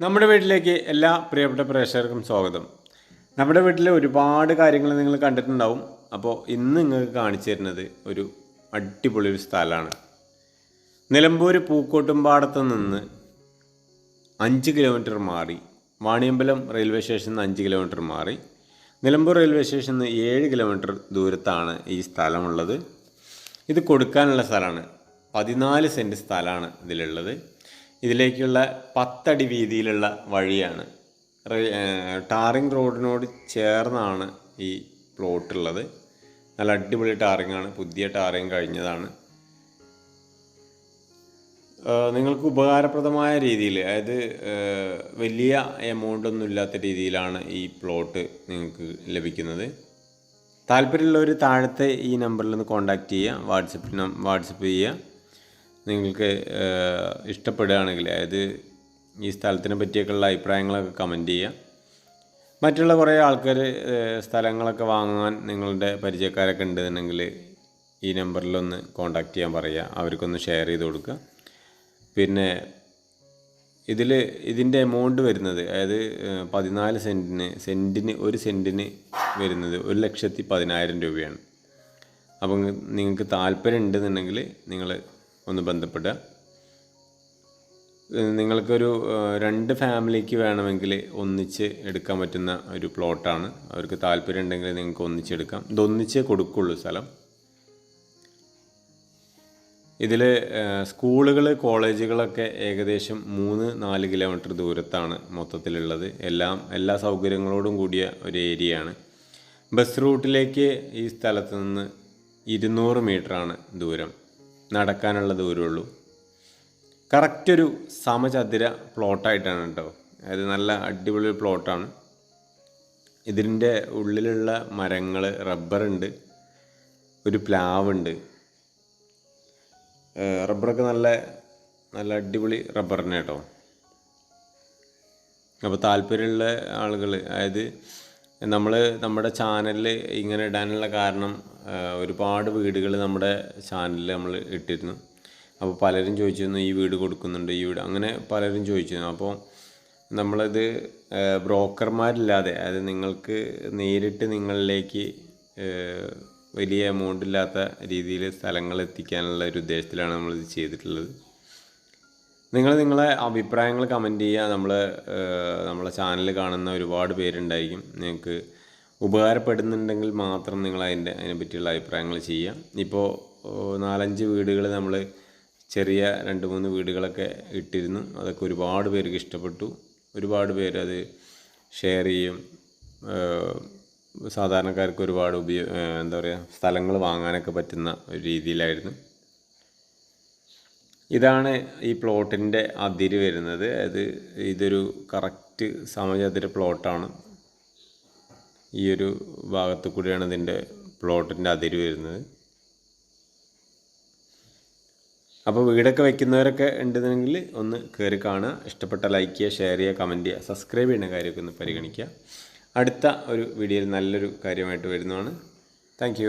നമ്മുടെ വീട്ടിലേക്ക് എല്ലാ പ്രിയപ്പെട്ട പ്രേക്ഷകർക്കും സ്വാഗതം. നമ്മുടെ വീട്ടിലെ ഒരുപാട് കാര്യങ്ങൾ നിങ്ങൾ കണ്ടിട്ടുണ്ടാവും. അപ്പോൾ ഇന്ന് നിങ്ങൾക്ക് കാണിച്ചു തരുന്നത് ഒരു അടിപൊളി ഒരു സ്ഥലമാണ്. നിലമ്പൂർ പൂക്കോട്ടുംപാടത്ത് നിന്ന് അഞ്ച് കിലോമീറ്റർ മാറി വാണിയമ്പലം റെയിൽവേ സ്റ്റേഷനിൽ നിന്ന് അഞ്ച് കിലോമീറ്റർ മാറി നിലമ്പൂർ റെയിൽവേ സ്റ്റേഷനിൽ നിന്ന് ഏഴ് കിലോമീറ്റർ ദൂരത്താണ് ഈ സ്ഥലമുള്ളത്. ഇത് കൊടുക്കാനുള്ള സ്ഥലമാണ്. പതിനാല് സെന്റ് സ്ഥലമാണ് ഇതിലുള്ളത്. ഇതിലേക്കുള്ള പത്തടി വീതിയിലുള്ള വഴിയാണ്. ടാറിങ് റോഡിനോട് ചേർന്നാണ് ഈ പ്ലോട്ടുള്ളത്. നല്ല അടിപൊളി ടാറിംഗ് ആണ് പുതിയ ടാറിങ് കഴിഞ്ഞതാണ്. നിങ്ങൾക്ക് ഉപകാരപ്രദമായ രീതിയിൽ അതായത് വലിയ എമൗണ്ട് ഒന്നും ഇല്ലാത്ത രീതിയിലാണ് ഈ പ്ലോട്ട് നിങ്ങൾക്ക് ലഭിക്കുന്നത്. താല്പര്യമുള്ളവർ താഴത്തെ ഈ നമ്പറിൽ നിന്ന് കോൺടാക്റ്റ് ചെയ്യുക. വാട്സപ്പ് വാട്സപ്പ് ചെയ്യുക. നിങ്ങൾക്ക് ഇഷ്ടപ്പെടുകയാണെങ്കിൽ അതായത് ഈ സ്ഥലത്തിനെ പറ്റിയൊക്കെയുള്ള അഭിപ്രായങ്ങളൊക്കെ കമന്റ് ചെയ്യുക. മറ്റുള്ള കുറേ ആൾക്കാർ സ്ഥലങ്ങളൊക്കെ വാങ്ങാൻ നിങ്ങളുടെ പരിചയക്കാരൊക്കെ ഉണ്ടെന്നുണ്ടെങ്കിൽ ഈ നമ്പറിലൊന്ന് കോൺടാക്റ്റ് ചെയ്യാൻ പറയുക. അവർക്കൊന്ന് ഷെയർ ചെയ്ത് കൊടുക്കുക. പിന്നെ ഇതിൽ ഇതിന്റെ എമൗണ്ട് വരുന്നത് അതായത് പതിനാല് സെന്റിന് സെന്റിന് ഒരു സെന്റിന് വരുന്നത് ഒരു ലക്ഷത്തി പതിനായിരം രൂപയാണ്. അപ്പം നിങ്ങൾക്ക് താല്പര്യം ഉണ്ടെന്നുണ്ടെങ്കിൽ നിങ്ങൾ ഒന്ന് ബന്ധപ്പെടുക നിങ്ങൾക്കൊരു രണ്ട് ഫാമിലിക്ക് വേണമെങ്കിൽ ഒന്നിച്ച് എടുക്കാൻ പറ്റുന്ന ഒരു പ്ലോട്ടാണ്. അവർക്ക് താല്പര്യം ഉണ്ടെങ്കിൽ നിങ്ങൾക്ക് ഒന്നിച്ചെടുക്കാം ഇതൊന്നിച്ചേ കൊടുക്കുള്ളൂ സ്ഥലം. ഇതിൽ സ്കൂളുകൾ കോളേജുകളൊക്കെ ഏകദേശം മൂന്ന് നാല് കിലോമീറ്റർ ദൂരത്താണ് മൊത്തത്തിലുള്ളത്. എല്ലാം എല്ലാ സൗകര്യങ്ങളോടും കൂടിയ ഒരു ഏരിയയാണ്. ബസ് റൂട്ടിലേക്ക് ഈ സ്ഥലത്ത് നിന്ന് ഇരുന്നൂറ് മീറ്ററാണ് ദൂരം. നടക്കാനുള്ള ദൂരമുള്ളൂ കറക്റ്റ് ഒരു സമചതുര പ്ലോട്ടായിട്ടാണ് കേട്ടോ. അതായത് നല്ല അടിപൊളി പ്ലോട്ടാണ് ഇതിന്റെ ഉള്ളിലുള്ള മരങ്ങൾ റബ്ബറുണ്ട് ഒരു പ്ലാവുണ്ട് റബ്ബറൊക്കെ നല്ല നല്ല അടിപൊളി റബ്ബർ തന്നെ കേട്ടോ. അപ്പോൾ താല്പര്യമുള്ള ആളുകൾ അതായത് നമ്മൾ നമ്മുടെ ചാനലിൽ ഇങ്ങനെ ഇടാനുള്ള കാരണം ഒരുപാട് വീടുകൾ നമ്മുടെ ചാനലിൽ നമ്മൾ ഇട്ടിരുന്നു. അപ്പോൾ പലരും ചോദിച്ചിരുന്നു ഈ വീട് കൊടുക്കുന്നുണ്ട് ഈ വീട് അങ്ങനെ പലരും ചോദിച്ചിരുന്നു. അപ്പോൾ നമ്മളത് ബ്രോക്കർമാരില്ലാതെ അതായത് നിങ്ങൾക്ക് നേരിട്ട് നിങ്ങളിലേക്ക് വലിയ എമൗണ്ട് ഇല്ലാത്ത രീതിയിൽ സ്ഥലങ്ങൾ എത്തിക്കാനുള്ള ഒരു ഉദ്ദേശത്തിലാണ് നമ്മളിത് ചെയ്തിട്ടുള്ളത്. നിങ്ങൾ നിങ്ങളെ അഭിപ്രായങ്ങൾ കമന്റ് ചെയ്യുക. നമ്മൾ നമ്മളെ ചാനൽ കാണുന്ന ഒരുപാട് പേരുണ്ടായിരിക്കും. നിങ്ങൾക്ക് ഉപകാരപ്പെടുന്നുണ്ടെങ്കിൽ മാത്രം നിങ്ങൾ അതിന്റെ അതിനെ പറ്റിയുള്ള അഭിപ്രായങ്ങൾ ചെയ്യുക. ഇപ്പോൾ നാലഞ്ച് വീടുകൾ നമ്മൾ ചെറിയ രണ്ട് മൂന്ന് വീടുകളൊക്കെ ഇട്ടിരുന്നു. അതൊക്കെ ഒരുപാട് പേർക്ക് ഇഷ്ടപ്പെട്ടു. ഒരുപാട് പേര് അത് ഷെയർ ചെയ്യും. സാധാരണക്കാർക്ക് ഒരുപാട് ഉപയോഗ എന്താ പറയുക സ്ഥലങ്ങൾ വാങ്ങാനൊക്കെ പറ്റുന്ന ഒരു രീതിയിലായിരുന്നു. ഇതാണ് ഈ പ്ലോട്ടിന്റെ അതിര് വരുന്നത്. അത് ഇതൊരു കറക്റ്റ് സമചതുര പ്ലോട്ടാണ്. ഈ ഒരു ഭാഗത്ത് കൂടിയാണ് ഇതിന്റെ പ്ലോട്ടിന്റെ അതിര് വരുന്നത്. അപ്പോൾ വീടൊക്കെ വെക്കുന്നവരൊക്കെ ഉണ്ടെന്നുണ്ടെങ്കിൽ ഒന്ന് കയറി കാണുക. ഇഷ്ടപ്പെട്ട ലൈക്ക് ചെയ്യുക ഷെയർ ചെയ്യുക കമന്റ് ചെയ്യുക സബ്സ്ക്രൈബ് ചെയ്യുന്ന കാര്യമൊക്കെ ഒന്ന് പരിഗണിക്കുക. അടുത്ത ഒരു വീഡിയോയിൽ നല്ലൊരു കാര്യമായിട്ട് വരുന്നതാണ്. താങ്ക്